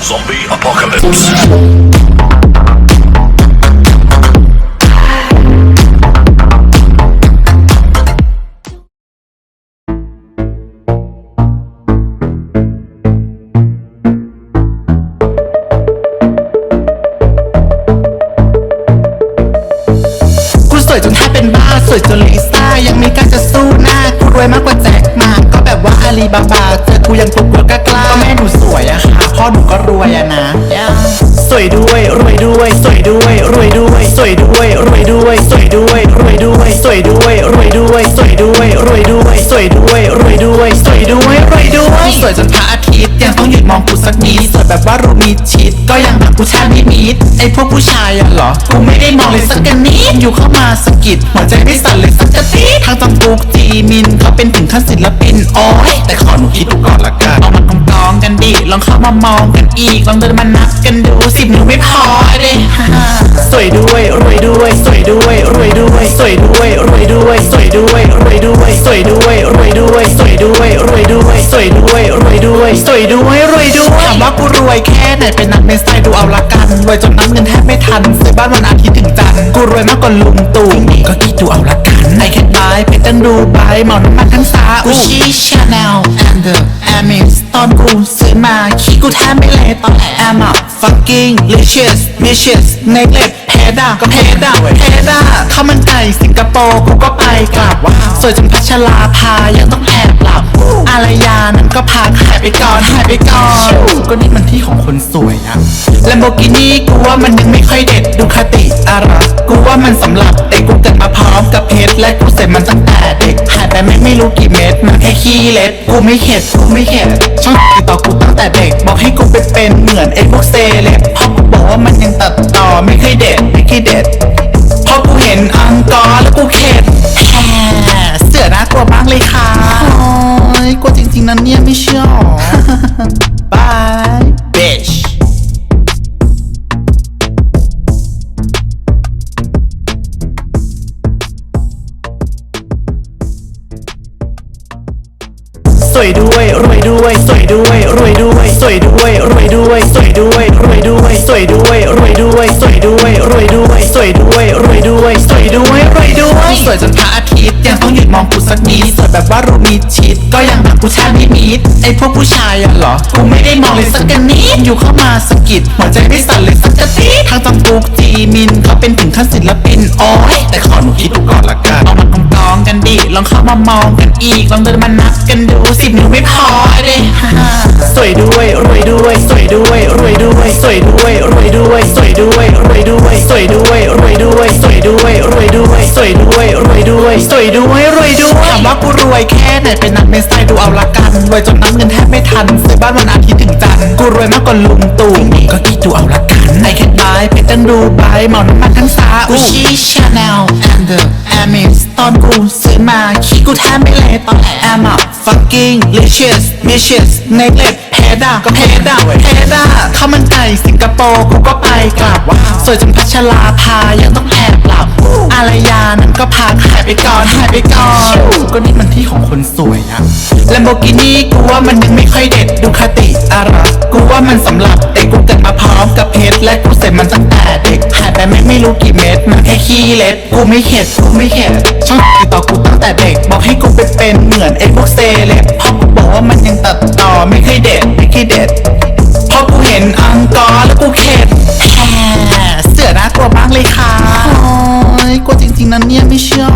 Zombie apocalypse. กูสวยจนแทบเป็นบ้า สวยจนลิซ่า ยังมีการจะสู้หน้ากูรวยมากกว่าแจ็คหมา ก็แบบว่าอาลีบาบาเจอกูยังกลัวกลัวกล้ากล้าก็แม่หนูสวยอะค่ะ พ่อหนูก็รวยอะนะ สวยด้วยรวยด้วย สวยด้วยรวยด้วย สวยด้วยรวยด้วย สวยด้วยรวยด้วย สวยด้วยรวยด้วย สวยด้วยรวยด้วย สวยด้วยรวยด้วย สวยด้วยรวยด้วยสวยจนพระอาทิตย์ยังต้องหยุดมองกูสักนิดสวยแบบว่ารูมีชิดก็ยังหากูชาติมิดไอพวกผู้ชายอะเหรอกูไม่ได้มองเลยสักนิดอยู่เข้ามาสกิดหัวใจไม่สั่นเลยสักกะติดทางจำปุกจีมินเขาเป็นถึงขั้นศิลปินโอ้ยแต่ขอหนูคิดดูก่อนละกันเอามัน องกันดิ ลองเข้ามามองกันอีก ลองเดินมานับกันดูสิบหนูไม่พอเลยสวยด้วยรวยด้วย สวยด้วยรวยด้วยสวยด้วยรวยด้วยสวยด้วยรวยด้วยสวยด้วยรวยด้วยสวยด้วยรวยด้วยสวยด้วยรวยด้วยสวยด้วยรวยด้วยถามว่ากูรวยแค่ไหนเป็นนักเป็นสไตล์ดูเอาละกันรวยจนนับเงินแทบไม่ทันซื้อบ้านวันอาทิตย์ถึงจันทร์กูรวยมากกว่าลุงตู่ก็คิดดูเอาละกันไอแค่บายไปตั้งดูบายเมาหน้ามันทั้งซาอุชิ อนกูซื้อมาขี้กูแทบไม่เละตอนแอมอะ fucking licious vicious ในเล็บเพดาก็เพดาเพดาข้ามันไก่สิงคโปร์กูก็ไปกลับว่าสวยจนพัชราภายังต้องแอบหลับ อารยานั้นก็พาหายไปก่อนหายไปก่อนก็นี่มันที่ของคนสวยอะ Lamborghini กูว่ามันยังไม่ค่อยเด็ดดูคาติอะไรกูว่ามันสำหรับเด็กกูเกิดมาพร้อมกับเพชรและกูเสร็จมันตั้ง แต่ไม่ไม่รู้กี่เม็ดมันแค่ขี้เล็ดกูไม่เข็ดกูไม่เข็ดช่องติดต่อกูตั้งแต่เด็ก บอกให้กูไปเป็นเหมือนไอ้พวกเซเลบพ่อกูบอกว่ามันยังตัดต่อไม่เคยเด็ดไม่เคยเด็ด วยด้วยรวยด้วยสวยด้วยรวยด้วยสวยด้วยรวยด้วยสวยด้วยรวยด้วยสวยด้วยรวยด้วยสวยด้วยรวยด้วยสวยด้วยรวยด้วยสวยด้วยรวยด้วยสวยจนพระอาทิตย์ยังต้องหยุดมองกูสักนิดสวยแบบว่ารูมีชิดก็ยังหากูชาติไม่มิดไอพวกผู้ชายอะเหรอกูไม่ได้มองเลยสักนิดอยู่เข้ามาสะกิดหัวใจไม่สั่นเลยสักกะติทางจำปุกจีมินเขาเป็นถึงขั้นศิลปินโอ้ยแต่ขอหนูคิดดูก่อนละกันเอามันกองกองๆกันดิลองเข้ามามองกันอีกลองเดินมานับกันดู วยด้วยสวยด้วยรวยด้วยสวยด้วยรวยด้วยสวยด้วยรวยด้วยสวยด้วยรวยด้วยสวยด้วยรวยด้วยสวยด้วยรวยด้วยถามว่ากูรวยแค่ไหนเป็นนักเมสไซดูเอาละกันรวยจนนับเงินแทบไม่ทันซื้อบ้านวันอาทิตย์ถึงจันทร์กูรวยมากกว่าลุงตู่ก็คิดดูเอาละกันไอแค่บายเพชรตั้งดูใบหมอนน้ำมันทั้งสากูชี่ชาแนลแอนเดอร์แอมิสตอนกูซื้อมาขี้กูแทบไม่เละตอนแอมอะ fucking licious vicious ในเล็บเพ ดาก็เพดาเพดาข้ามันไก่สิงคโปร์กูก็ไปกลับสวยจนพัชราภายังต้องแอบหลับอารยานั้นก็พาหายไปก่อนหายไปก่อนก็นี่มันที่ของคนสวยอะ Lamborghini กูว่ามันยังไม่ค่อยเด็ดดูคาติอะไรกูว่ามันสำหรับเด็กกูเกิดมาพร้อมกับเพชรและกูเสร็จมันตั้งแต่เด็กหายไปไม่ไม่รู้กี่เม็ดมันแค่ขี้เล็บกูไม่เข็ดกูไม่เข็ดชองติดต่อกูตั้งแต่เด็กบอกให้กูไปเป็นเหมือนไอ้พวกเซเลบพอ ว่ามันยังตัดต่อไม่เคยเด็ดไม่เคยเด็ดพอกูเห็นอังกอร์แล้วกูเข็ดแหมเสือน่ากลัวมากเลยค่ะโอ้ยกลัวจริงๆนะเนี่ยไม่เชื่อ